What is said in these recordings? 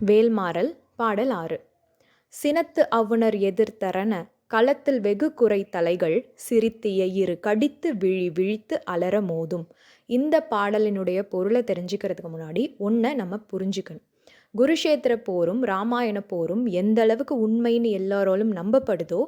வேல்மாறல் பாடல் ஆறு. சினத்து அவுணர் எதிர்த்தரன களத்தில் வெகு குறை தலைகள் சிரித்திய இரு கடித்து விழி விழித்து அலற மோதும். இந்த பாடலினுடைய பொருளை தெரிஞ்சுக்கிறதுக்கு முன்னாடி ஒன்றை நம்ம புரிஞ்சுக்கணும். குருஷேத்திர போரும் ராமாயண போரும் எந்த அளவுக்கு உண்மைன்னு எல்லாராலும் நம்பப்படுதோ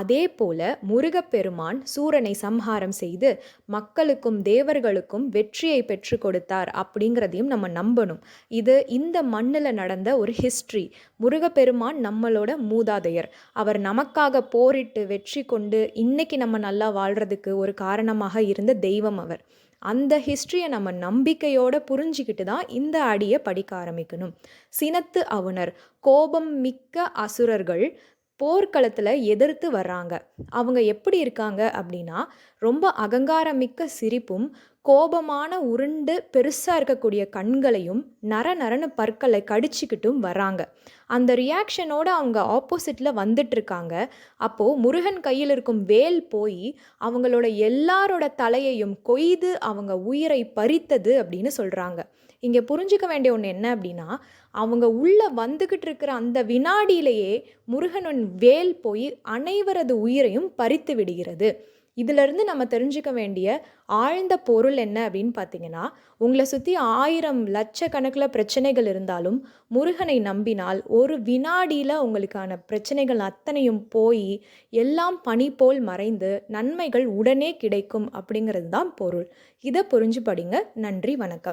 அதே போல முருகப்பெருமான் சூரனை சம்ஹாரம் செய்து மக்களுக்கும் தேவர்களுக்கும் வெற்றியை பெற்று கொடுத்தார் அப்படிங்கிறதையும் நம்ம நம்பணும். இது இந்த மண்ணில் நடந்த ஒரு ஹிஸ்ட்ரி முருகப்பெருமான் நம்மளோட மூதாதையர். அவர் நமக்காக போரிட்டு வெற்றி கொண்டு இன்னைக்கு நம்ம நல்லா வாழ்கிறதுக்கு ஒரு காரணமாக இருந்த தெய்வம் அவர். அந்த ஹிஸ்ட்ரியை நம்ம நம்பிக்கையோடு புரிஞ்சிக்கிட்டு தான் இந்த அடியை படிக்க ஆரம்பிக்கணும். சினத்து அவுணர் கோபம் மிக்க அசுரர்கள் போர்க்களத்தில் எதிர்த்து வர்றாங்க. அவங்க எப்படி இருக்காங்க அப்படின்னா ரொம்ப அகங்காரமிக்க சிரிப்பும் கோபமான உருண்டு பெருசாக இருக்கக்கூடிய கண்களையும் நர நரன்னு பற்களை கடிச்சிக்கிட்டும் வராங்க அந்த ரியாக்ஷனோட அவங்க ஆப்போசிட்டில் வந்துட்டுருக்காங்க அப்போது முருகன் கையில் இருக்கும் வேல் போய் அவங்களோட எல்லாரோட தலையையும் கொய்து அவங்க உயிரை பறித்தது அப்படின்னு சொல்கிறாங்க இங்கே புரிஞ்சுக்க வேண்டிய ஒன்று என்ன அப்படின்னா அவங்க உள்ளே வந்துக்கிட்டு இருக்கிற அந்த வினாடியிலேயே முருகனின் வேல் போய் அனைவரது உயிரையும் பறித்து விடுகிறது. இதிலிருந்து நம்ம தெரிஞ்சுக்க வேண்டிய ஆழ்ந்த பொருள் என்ன அப்படின்னு பார்த்தீங்கன்னா உங்களை சுற்றி ஆயிரம் லட்சக்கணக்கில் பிரச்சனைகள் இருந்தாலும் முருகனை நம்பினால் ஒரு வினாடியில் உங்களுக்கான பிரச்சனைகள் அத்தனையும் போய் எல்லாம் பனி போல் மறைந்து நன்மைகள் உடனே கிடைக்கும் அப்படிங்கிறது தான் பொருள். இதை புரிஞ்சு படிங்க நன்றி வணக்கம்.